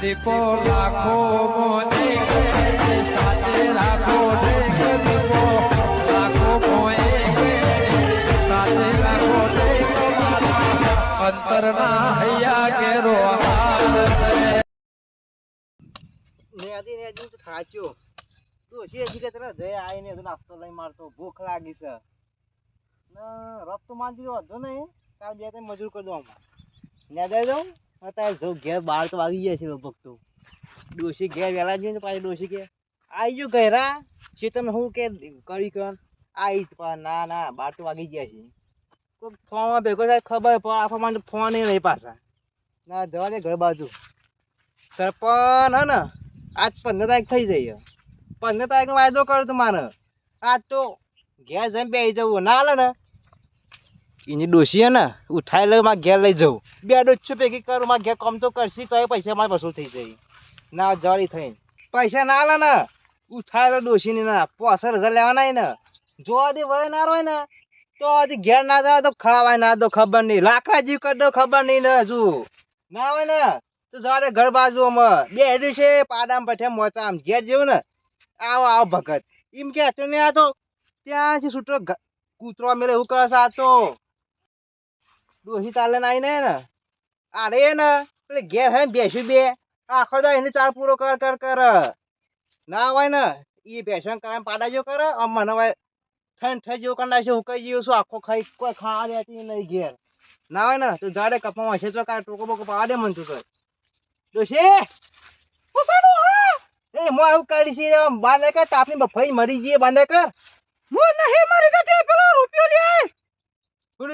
દીપો. લાખો મોને સાથે રાખો તો હજી હજી આવીને નાસ્તો લઈ મારતો. ભૂખ લાગી છે. ના, રફ તો નહીં. કાલ બે ત્રણ મજૂર કરી દઉં આમાં. દઈ દઉં અત્યારે જો ઘેર બાર તો વાગી ગયા છે લગભગ તો. ડોશી ઘેર વહેલા જઈને પાછી ડોશી કે આવી ગયો ઘેરા છે તમે શું કે કરી કર? આવી ના ના, બાર તો વાગી ગયા છે. કોઈ ફોનમાં ભેગો થાય ખબર પણ આખો માટે ફોન નહીં પાછા. ના, જવા દે ઘર બાજુ. સરપંચ હે ને, આજ પંદર તારીખ થઈ જઈએ. પંદર તારીખનો વાયદો કર્યો તું મારે. આજ તો ઘેર જઈને બે જવું. ના, લે ને. એની ડોસી હે ને ઉઠાઈ લઈ મારા ઘેર લઈ જવું બે ડોચ્છું ભેગી કરું, મારા ઘેર કમ તો કરશી તો એ પૈસા મારે વસૂલ થઈ જાય. ના, જવાળી થઈ પૈસા ના લે ને. ઉઠાઈ લો ડોશીની ના પોસર હજાર લેવાના ને. જો આદી વય ના હોય ને, તો આદી ઘેર ના જાય તો ખાવાય ના દો ખબર નહીં. લાકડા જીવ કરી દો ખબર નહીં ને, હજુ. ના હોય ને, તો જવા દે ઘર બાજુ અમે બે છે પાડામ પઠે મોચામ. ઘેર જેવું ને, આવો આવો ભગત. એમ કે, તો નહીં આ તો ત્યાંથી છૂટો કૂતરો મેળે એવું કરે આ તો. ડોસી ચાલે ને આવીને ને અરે ને પેલે ઘેર હે બેસી બે. આખો દો એને ચાર પૂરો કર કર કર. ના હોય ને એ બેસન કરે પાડા જેવું કરે મને હોય ઠંડ ઠંડ જેવું કરી નાખશે ઉકાઈ જેવું શું આખો ખાઈ, કોઈ ખાવા દેતી નહીં ઘેર. ના હોય ને, તું જાડે કપામાં હશે તો કાંઈ ટોકો બોકો પાવા દે મને તું તો. હા એ મો આવું કાઢી છે બાંધે કર તાપની બફાઈ મરી જઈએ બાંધે કર મો નહીં મરી ગયો તે પેલો રૂપિયો લે.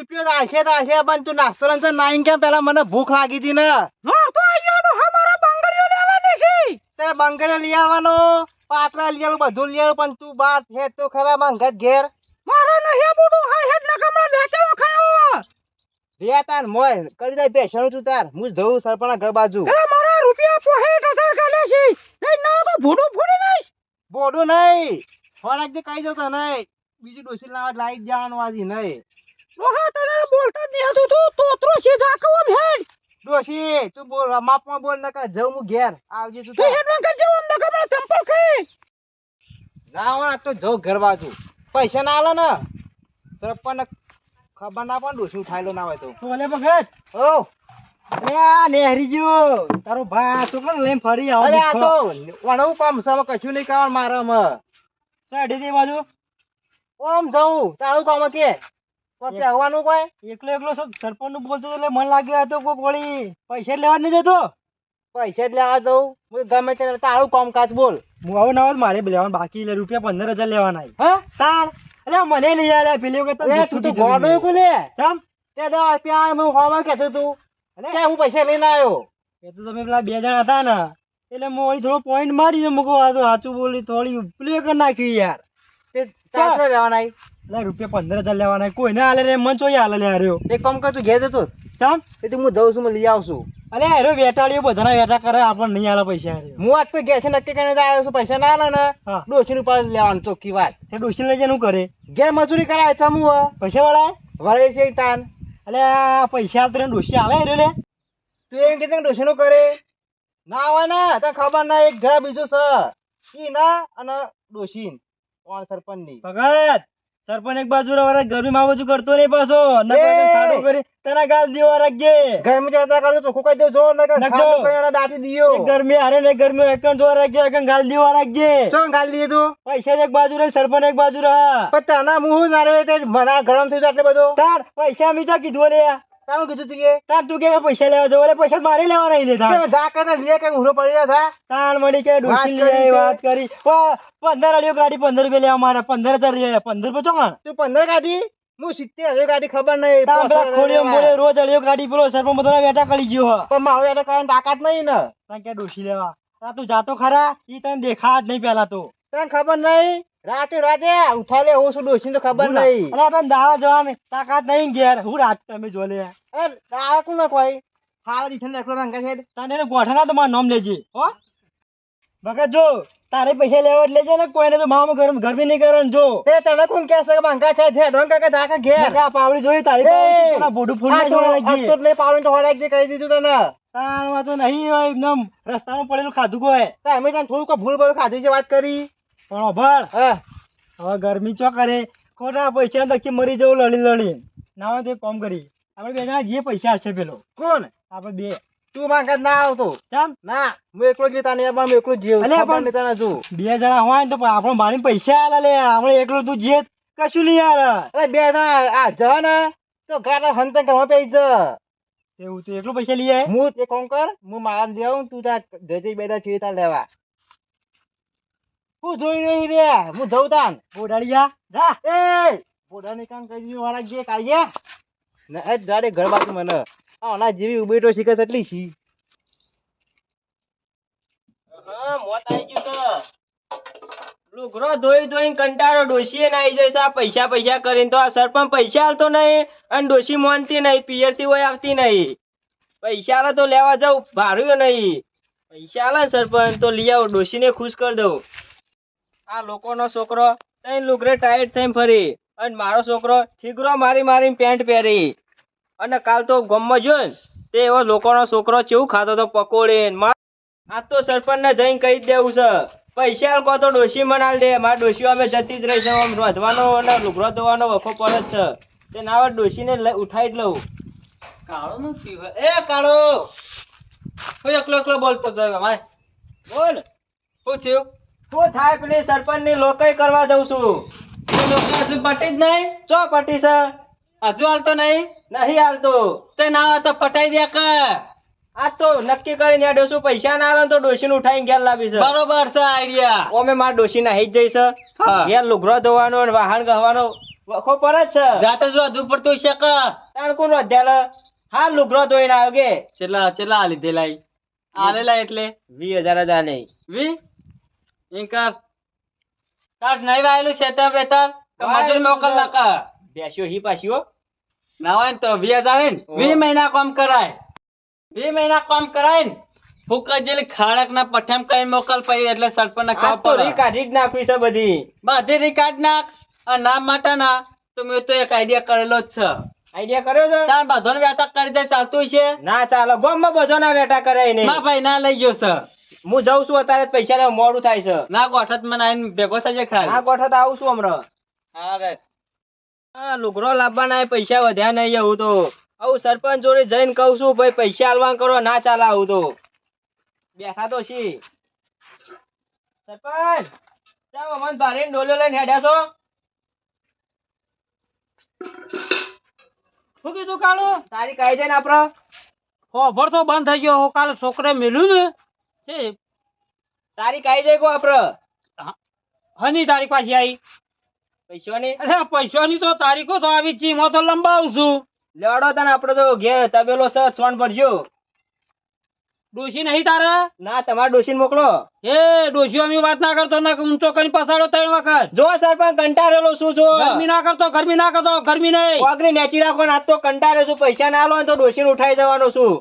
રૂપિયો આશે તો આશે પણ તું નાસ્તો લઈને નાઈન કેમ પેલા મને ભૂખ લાગી હતી ને? હા તો આયો અમારા બંગડીઓ લેવાની છે. તે બંગડીઓ લઈ આવવાનો? પાટલા લઈ આવવાનું બધું લઈ આવવાનું પણ તું બાર છે તો ખરા મંગત ઘેર મારો નહીં બોલું હા હેડ નકમડા બેચાવો ખાયો રે તાર મોય કરી દે બેસણ તું તાર. હું જઉં સરપણા ઘર બાજુ. મારા રૂપિયા પોહે હજાર કાલે છે. એ ના તો ભૂડું ફૂડી દઈશ બોડું નહીં. ખોરાક દે કહી દો તો નહીં બીજું ડોસી લાવ લાઈટ જવાનું આજી નહીં. ઓહા તને બોલતા જ નહીં હતું તું. તોતરો જાકવ આમ હેડ. ડોસી તું બોલ માપમાં બોલ નકા જઉં હું ઘેર. આવજે તું હેડમાં નકા ચંપલ ખાઈ ના હોય તો જઉં ઘર બાજુ. પૈસા ના આલે ને. સરપંચ ખબર ના પણ ડોસી ઉઠાયેલો ના હોય તો. બોલે ભગત. ઓ અરે આ તારો ભા છોકરો લઈને ફરી આવો અરે આ તો વણવું કામ સમ કશું નહીં કરવાનું મારે અમે સાડી દે બાજુ? ઓમ જવું તારું કામ કે પછી આવવાનું કોઈ? એકલો એકલો સરપંચનું બોલતો એટલે મન લાગ્યો હતો કોક વળી પૈસા લેવા નહીં જતો. પૈસા જ લેવા જવું? હું ગમે તે તારું કામકાજ બોલ. હું આવું ના મારે લેવાનું બાકી રૂપિયા પંદર હજાર લેવાના. હા? એટલે મને લઈ આલે પેલી વખત તું તો ગોડો ચમ હું હોમાં કહેતો તું તે હું પૈસા લઈને આવ્યો? એ તો તમે પેલા બે જણા હતા ને. એટલે હું થોડો પોઈન્ટ મારી મૂકો. સાચું બોલી થોડી ઉપલી કરી નાખ્યું યાર. તે ચારસો લેવાના એટલે રૂપિયા પંદર હજાર લેવાના. કોઈને હાલે રે મન ચોઈ હાલે લે હાર્યો એક કામ કર તું ઘેર જતો. ચમ? એટલે હું જઉં છું લઈ આવશું. અલે હારો વેટાળીઓ બધાના વેટા કરે આપણને નહીં હાલે પૈસા હું આજ તો ઘેરથી નક્કી કરીને આવ્યો છું પૈસા ના આલે ને ડોસી નું પાસે લેવાનું ચોખ્ખી વાત. તે ડોસી લઈ જઈને કરે? ઘેર મજૂરી કરાય છે હું પૈસા વાળા વળે છે તાન. અલે પૈસા તને ડોસી હાલે હાર્યો લે. તું એમ કે ડોસી નું કરે? ના હોય ને ખબર ના એક ઘર બીજું છે. ઈ ના અને ડોસી કોણ સરપંચની? ભગત સરપંચ એક બાજુ ગરમી માં બાજુ કરતો નહીં પાછો. તને ગાલ દેવા રાખજે. ગરમી જતા કરજો ચોખ્ખું કહી દો જો ને કે નકર. ખાધું કઈ એને દાટી દિયો. ગરમી હારે ને ગરમી એકણ જોવા રાખજે એકણ ગાલ દેવા રાખજે. ચો ગાલ દીધું તું? પૈસા એક બાજુ રહે સરપંચ એક બાજુ રહે. પણ તને મું ના રહે તે મને ગરમ થઈ જાય એટલે બધો. તાર પૈસા મી તો કીધું લે. તારું કીધું તું કે? તાર તું કે પૈસા લેવા દો એટલે પૈસા મારે લેવા નહીં લેતા તે જા લે કે ઉરો પડી જા થા તાણ મળી કે ડોસી લે વાત કરી. ઓ, પંદર અડીઓ ગાડી પંદર રૂપિયા લેવા મારે. પંદર હજાર લે પંદર રૂપિયા ચોકણ તું પંદર ગાડી? હું સિત્તેર હજાર ગાડી ખબર નહીં. ખોડીઓ. બોલે રોજ અડીઓ ગાડી પેલો સરપંચ બધાના વેટા કરી ગયો પણ મારો એને કાંઈ તાકાત નહીં ને. તાન કે ડોસી લેવા. તું જાતો ખરા? ઈ તને દેખા જ નહીં પેલા તો. તને ખબર નહીં? રાતે રાતે ઉઠાઈ લે હું શું ડોસી તો ખબર નહીં. અરે તને દાવા જવાની તાકાત નહીં ઘેર. હું રાત તમે જો લે દાવા કોણ કોઈ હાલ દીઠે એકલો માંગા છે. તને એને ગોઠના તો મારું નામ લેજે હો. બકા જો તારે પૈસા લેવા એટલે લેજે ને કોઈને તો મામા ઘર ઘર બી નહીં કરે જો. તે તને કોણ કે છે કે માંગા છે? છે ડોંકા કે ધાકા ઘેર. નકર આ પાવડી જોઈ તારી પાવડી બોડું ફૂલ તો જોવા લાગી. અટકો લઈ પાવડી તો હોરાક જે કહી દીધું તને. તાણમાં તો નહીં હોય એકદમ રસ્તામાં પડેલું ખાધું કોઈ. તો અમે તને કોઈ ભૂલ ભૂલ ખાધું છે વાત કરી. પણ અભળ હા. હવે ગરમી ચો કરે? ખોટા પૈસા નક્કી મરી જવું લડી લડી? ના હોય તો કોમ કરી આપણે બે જણા જે પૈસા છે પેલો. કોણ? આપણે બે. તું માંગત ના આવતો. કેમ ના હું એકલો જ લેતા નહીં હું એકલો જીવ. અલે પણ- નહીં ના જો બે જણા હોય તો આપણે મારી પૈસા આલે લે. આપણે એકલું તું જે કશું નહીં આલે. અરે બે જણા આ જવા ને તો ગાડા હંતન કરવા પે જ. એવું તો એકલું પૈસા લઈ આય. હું તે કોમ કર હું મારા લઈ તું તાર જજે બે દાડા ચીડી તાર લેવા. હું જોઈ રહી રે. હું જઉં તાન. બોડાળિયા જા. એ બોડાની કામ કરી વાળા જે કાળિયા ને એ દાડે ઘર બાજુ મને. આ જેવી ઉબેટો શીખે એટલી છી હા મોત આઈ ગયું છે. લુગરો ધોઈ ધોઈને કંટાળો ડોશીએ ના આઈ જશે આ પૈસા પૈસા કરીને તો આ સરપંચ પૈસા આલતો નહીં. અને ડોશી મોનતી નહીં. પિયરથી હોય આવતી નહીં. પૈસા આલે તો લેવા જાઉં. ભાડું નહીં. પૈસા આલે ને સરપંચ તો લઈ આવો. ડોશીને ખુશ કરી દઉં. આ લોકોનો છોકરો તઈ લુગરે ટાઈટ થઈને ફરી અને મારો છોકરો ઠીકરો મારી મારીને પેન્ટ પહેરી. અને કાલ તો ગમમાં જો ને, તે એવો લોકોનો છોકરો ચેવું ખાતો હતો પકોડીને. મા- આ તો સરપંચને જઈને કહી દેવું છે, પૈસા કહો તો ડોશી મનાલ દે, મારા ડોશીઓ અમે જતી જ રહી છે આમ રોધવાનો અને લુગરો ધોવાનો વખો પડે જ છે. તે ના આવે ડોશીને ઉઠાઈ જ લઉં. કાળો નું એ કાળો! કોઈ એકલો એકલો બોલતો હતો ભાઈ. બોલ. શું થયું? શું થાય પેલી સરપંચની લોકઈ કરવા જઉં છું. હજુ પટી જ નહીં? ચો પટી છે? હજુ હાલતો નહીં? નહીં હાલતો. તે ના તો પટાઈ દે કે. આ તો નક્કી કરીને આ ડોસું પૈસા ના આવે તો ડોશીને ઉઠાઈને ઘેર લાવી છે. બરોબર છે આઈડિયા. ઓમે માર ડોસી ના જ જઈશ ઘેર લુગરો ધોવાનો અને વાહન ગહવાનો વખો પર જ છે. જાતે જ રોધવું પડતું છે કે? તાણ કોણ રોધ્યાલ હા લુગરો ધોઈને આવ્યો કે. ચેલા ચેલા લીધેલા આલેલા એટલે? વી હજાર જ આલે વી? ઇન્કર. કાટ નહીં વાયેલું છેતર બેતર મજૂર મોકલ લકા બેસ્યો હી પાસ્યો ના હોય ને તો વી હજાર વી મહિના કામ કરાય. વી મહિના કામ કરાય ને ફૂકા જેલી ખાડક ના પઠેમ કઈ મોકલ પઈ એટલે સરપંચ ને ખાવ તો રી કાઢી જ નાખવી છે બધી. બધી રી કાઢ નાખ અને નામ માટે ના તો મેં તો એક આઈડિયા કરેલો જ છે. આઈડિયા કર્યો છે? તાર બધો વેટા કરી દે ચાલતું છે? ના ચાલો ગોમમાં બધો ના વેટા કરે નહીં ના ભાઈ ના લઈ ગયો છે. હું જઉં છું અત્યારે પૈસા લેવા મોડું થાય છે. ના ગોઠત મને આવીને ભેગો થશે ખાલી. ના ગોઠત આવું છું હમણાં. હા રે. હા લુગરો લાવવાના પૈસા વધ્યા નહીં એવું તો. આવું સરપંચ જોડે જઈને કહું છું ભાઈ પૈસા આલવા કરો ના ચાલે આવું તો. બેઠા તો છી. સરપંચ ચાલો અમન ભારે ડોલો લઈને હેડ્યા છો. શું કીધું કાળુ? તારી કાઈ જાય ને આપડે ખોભર તો બંધ થઈ ગયો હું કાલે છોકરે મેલ્યું ને. તે તારી કાઈ જાય કો આપડે? હની તારીખ પાછી આવી. પૈસાની? અરે પૈસાની તો તારીખો તો આવી છે. હું તો લંબાવું છું. લેવડો તને આપડે તો ઘેર તબેલો છે સોન પડજો ડોશી નહીં તારે? ના તમારે ડોશી મોકલો. એ ડોશી અમે વાત ના કરતો ના ઊંચો કરી પસાડો ત્રણ વખત. જો સરપંચ કંટાળેલો શું જો. ગરમી ના કરતો ગરમી ના કરતો ગરમી નહીં. ઓગરી નેચી રાખો ના તો કંટાળે છું. પૈસા ના લો તો ડોશી ઉઠાઈ જવાનો છું.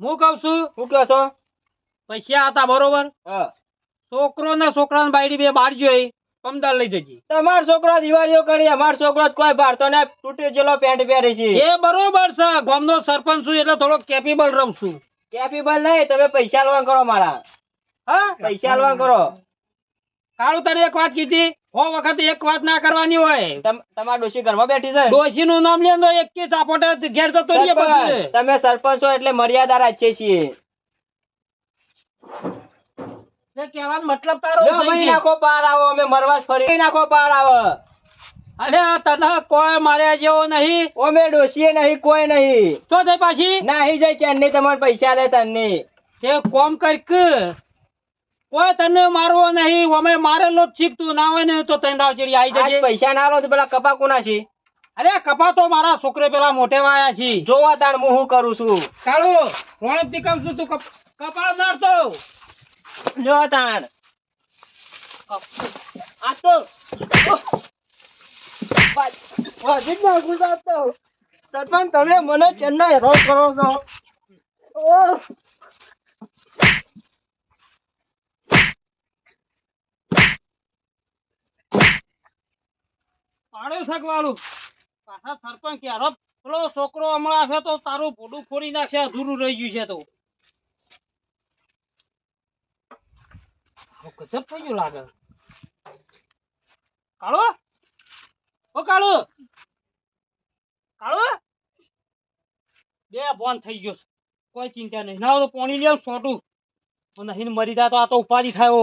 હું કઉ છું? શું કહો છો? પૈસા હતા બરોબર. છોકરો ને છોકરા બાયડી બે બાર જોઈ પમદાર લઈ જજી. તમાર છોકરો દિવાળીઓ કરી અમાર છોકરો કોઈ ભારતો ને તૂટી જેલો પેન્ટ પહેરે છે. એ બરોબર છે ગામનો સરપંચ છું એટલે થોડો કેપેબલ રહું છું. કેપેબલ નહીં તમે પૈસા આલવા કરો મારા. હા? પૈસા આલવા કરો. કાળું તને એક વાત કીધી હો વખત એક વાત ના કરવાની હોય. તમ- ડોશી ઘરમાં બેઠી છે? ડોશી નું નામ લે એક કે ચાપોટે ઘેર જતો રહીએ પછી. તમે સરપંચ છો એટલે મર્યાદા રાખીએ છીએ. કહેવાનો મતલબ તારો. નાખો પાર આવો અમે મરવા ફરી નાખો પાર આવો. અરે તને કોઈ માર્યા જેવો નહીં. ઓમે ડોસીએ નહીં કોઈ નહીં. તો થઈ પાછી. નાહી જાય ચેન્નઈ તમારે પૈસા લે તને તે કોમ કર કોઈ તને મારવો નહીં અમે મારેલો જ શીખતું ના હોય ને તો તને દાવ ચડી આવી આજ પૈસા ના લો તો પેલા કપા કોના છે. અરે કપા તો મારા છોકરે પેલા મોટે વાયા છે. જોવા તાણ હું શું કરું છું? કાળુ રોણકથી કમ છું તું કપા કપા નારતો જો તાણ. આ તો. વાજી ના ગુજરાત. તો. સરપંચ તમે મને ચેન્નાઈ હેરાન કરો છો. ઓહ. પાડો વાળું પાછા સરપંચ ક્યારો પેલો છોકરો હમણાં આવશે તો તારું ભોડું ફોડી નાખશે, અધૂરું રહી ગયું છે તો. ગજબ થઈ ગયું લાગે. કાળો? ઓ કાળો? કાળો? બે બોન થઈ ગયો કોઈ ચિંતા નહીં. ના તો પાણી લેવું સોટું નહીં મરી જાય તો આ તો ઉપાધિ થાય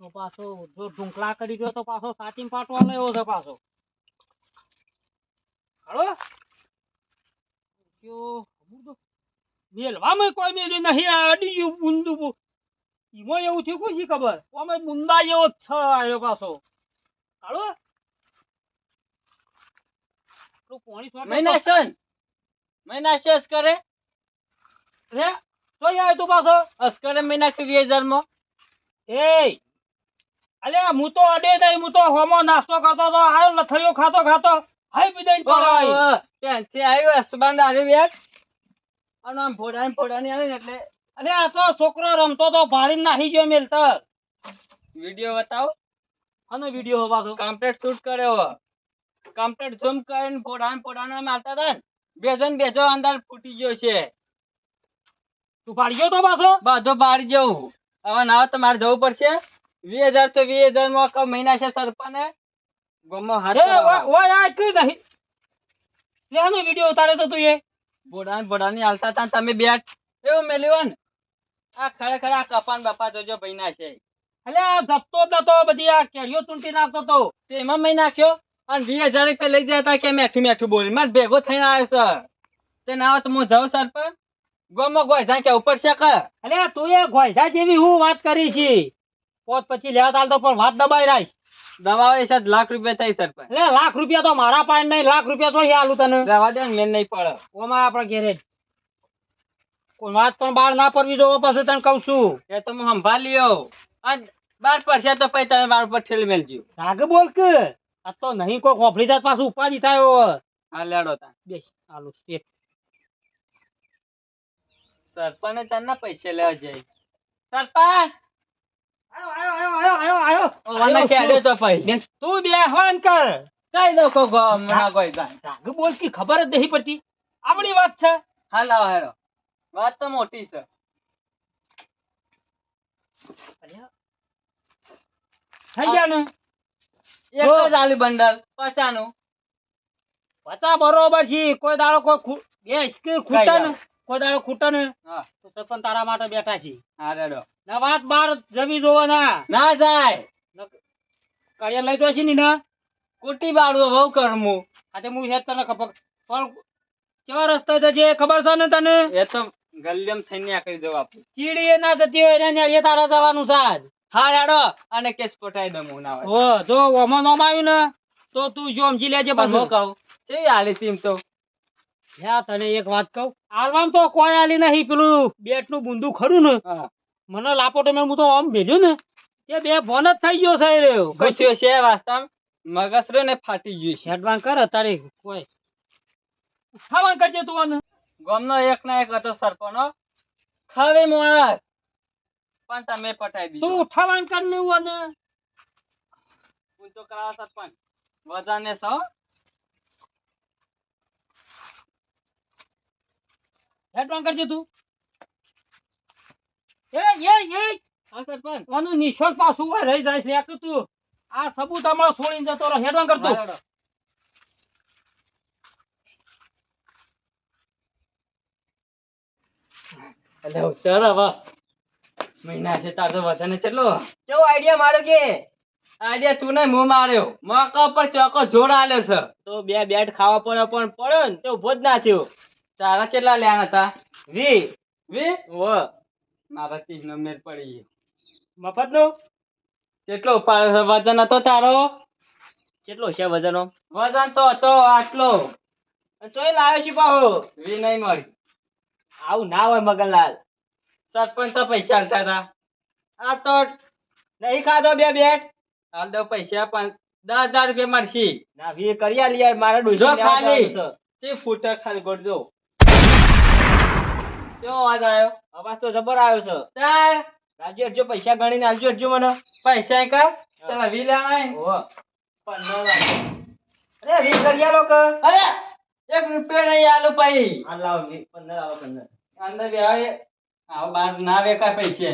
તો પાછો જો ઢુંકલા કરી ગયો તો પાછો સાચી પાટવા લેવો છે પાછો. હાલો કયો મેલવામાં કોઈ મેલી નહીં આ અડી ગયું બુંદુ બુ- એવું થયું કોઈ ખબર? અમે બુંદા જેવો જ છે આવ્યો પાછો. હાલો પેલું પાણી છોટે તો- મહિનાશન મહિનાશન અસ્કરે? રે તો આવ્યો તું પાછો. અસ્કરે મહિના કે વીસ હજારમાં? એ અલે હું તો અડે નહીં હું તો હોમો નાસ્તો કરતો તો આયો લથડીઓ ખાતો ખાતો. હાઈ પી દઈને ત્યાંથી આવ્યો હસબન્ડ આરે બેટ અને આમ ફોડાને ફોડાને આવે ને એટલે અલે આ તો છોકરો રમતો તો ભાડીને નાહી ગયો મેલતર. વીડિયો બતાવો. આનો વીડિયો તો કમ્પ્લીટ શૂટ કર્યો કમ્પ્લીટ ઝૂમ કરીને ફોડાને ફોડાને મારતા હતા ને. બેજો ને બેજો અંદર ફૂટી ગયો છે. તું ભાડી ગયો તો પાછો? બાજો ભાડી જવું હવે ના તમારે જવું પડશે. વીસ હજાર તો વીસ હજારમાં ક મહિના છે સરપંચ ગમો હાથ ઓય આ કઈ નહીં. લે આનો વીડિયો તો તું એ. બોડાને બોડાની હાલતા હતા તમે બેટ એવું મેલ્યું આ ખરેખર આ કપાન બાપા જોજો ભઈના છે. અલે આ જપતો જ નતો બધી આ કેડીઓ તૂટી નાખતો તો. તે મેં નાખ્યો? અને વીસ હજાર રૂપિયા લઈ જતા કે મેઠું મેઠું બોલી. મારે ભેગો થઈને આવ્યો સર તે ના આવે તો હું જાઉં સરપંચ? ગોમો ગોય જા કે ઉપર છે કે? અલ્યા તું એ ગોયધા જેવી હું વાત કરી છે. પોત પછી લેવા ચાલતો પણ વાત દબાઈ રાખ. એ લાખ રૂપિયા થઈ સરપંચ. એટલે લાખ રૂપિયા તો મારા પાસે નહીં લાખ રૂપિયા તો આલું તને. રવા દે ને મેં નહીં પડે. ઓમાં આપણા ઘેરે. કોઈ વાત પણ બહાર ના પડવી દો પછી તને કહું છું. એ તો હું સંભાળ્યો અને બાર પડશે તો પછી તમે મારા ઉપર ઠેલી મેલજો. રાગે બોલ કે. આ તો નહીં કોઈ જાત પાછું ઉપાધિ થાય. હા લેડો તા. બેસ આલુ સ્ટેટ સરપંચ તને પૈસા લેવા જાય. સરપંચ! આયો આયો આયો. ઓવાને ખેડે તો બેસ તું બેહવાન કર. કઈ દો કો હમણાં કોઈ રાગે બોલ કે ખબર જ નહીં પડતી. આપણી વાત છે. હા લાવો હેડો વાત તો મોટી છે. થઈ ગયા ને એક જ આલુ બંડલ પચાનું. પચા બરોબર છે. કોઈ દાડો કોઈ બે બેસ કે ખૂટે ને જાઓ. કોઈ દાડો ખૂટે ને તો સરપંચ તારા માટે બેઠા છે. હા રેડો. ના વાત બાર જમી જોવો ના ના જાય કડિયા લઈ છે ને ના? કુટી બાળવો બહુ કરમું. આજે હું હેત તને ખબર પણ કેવા રસ્તે જજે ખબર છે ને તને? એ તો ગલ્યમ થઈને આકડી દઉં આપું ચીડી એ ના જતી હોય ને નેળીએ તારા જવાનું સાજ હા રેડો. અને કેસ પટાઈ દઉં હું ના હો જો ઓમાં નોમ આવ્યું ને તો તું જો સમજી લેજે બસ હું કહું કેવી હાલી સીમ તો? યા તને એક વાત કહું? આલવામ તો કોઈ આલી નહીં. પેલું બેટનું બુંદું ખરું ને? મને લાપોટો મેં હું તો આમ ભેજ્યું ને એ બે ફોન જ થઈ ગયો છે રહ્યો. કશું છે વાસ્તવ મગસરો ને ફાટી ગયું છે. શેડવાન કર તારી કોઈ. ખાવાન કરજે તું આને. ગામનો એક ના એક હતો સરપંચો ખાવે મોણસ પણ તમે પટાઈ તું દીધો ઉઠાવાન કર ને હું તો કરાવો સરપંચ. વજાને સો શેડવાન કરજે તું. એ એ એ હા સરપંચ. આનું નિશોક પાછું હોય રહી જાય છે એક તું. આ સબૂત અમારો છોડીને જતો રહો. હેડવાન કરતો. એટલે ઉત્તર હવે. મહિના છે તાર તો વજન કેટલો કેવો આઈડિયા માર્યો કે? આઈડિયા તું ને મો માર્યો. મોકા પર ચોકો જોડ આલ્યો છે. તો બે બેટ ખાવા પડે પણ પડ્યો ને તો ભોજ ના થયો. તારા કેટલા લેવાના હતા? વી વી વ મારા ત્રીસ નો મેળ પડી ગયો. મફત નો કેટલો વજન હતો તારો? કેટલો છે વજનો વજન તો હતો આટલો. ચોય લાવ્યો છે પાહો. વી નહીં મળી. આવું ના હોય મગનલાલ. સરપંચ તો પૈસા આલતા હતા. આ તો નહીં ખાધો બે બેટ? હાલ દો પૈસા પણ દસ હજાર રૂપિયા મળશે. ના વી કરી આલી યાર. મારા ડોસી ખાલી. તે ફૂટર ખાલી ગોળજો કેવો અવાજ આવ્યો? અવાજ તો જબર આવ્યો છે. તાર રાજ્ય અડજો પૈસા ગણીને આવજો અડજો મને. પૈસા કા? ચાલ વી લેવાય? પંદર અરે વીસ ઘડિયા લોક અરે એક રૂપિયો નહીં આલો પાઈ આ લાવ વી- પંદર આવો પંદર. અંદર બે આવે આવો બાર ના વેકાય પૈસે.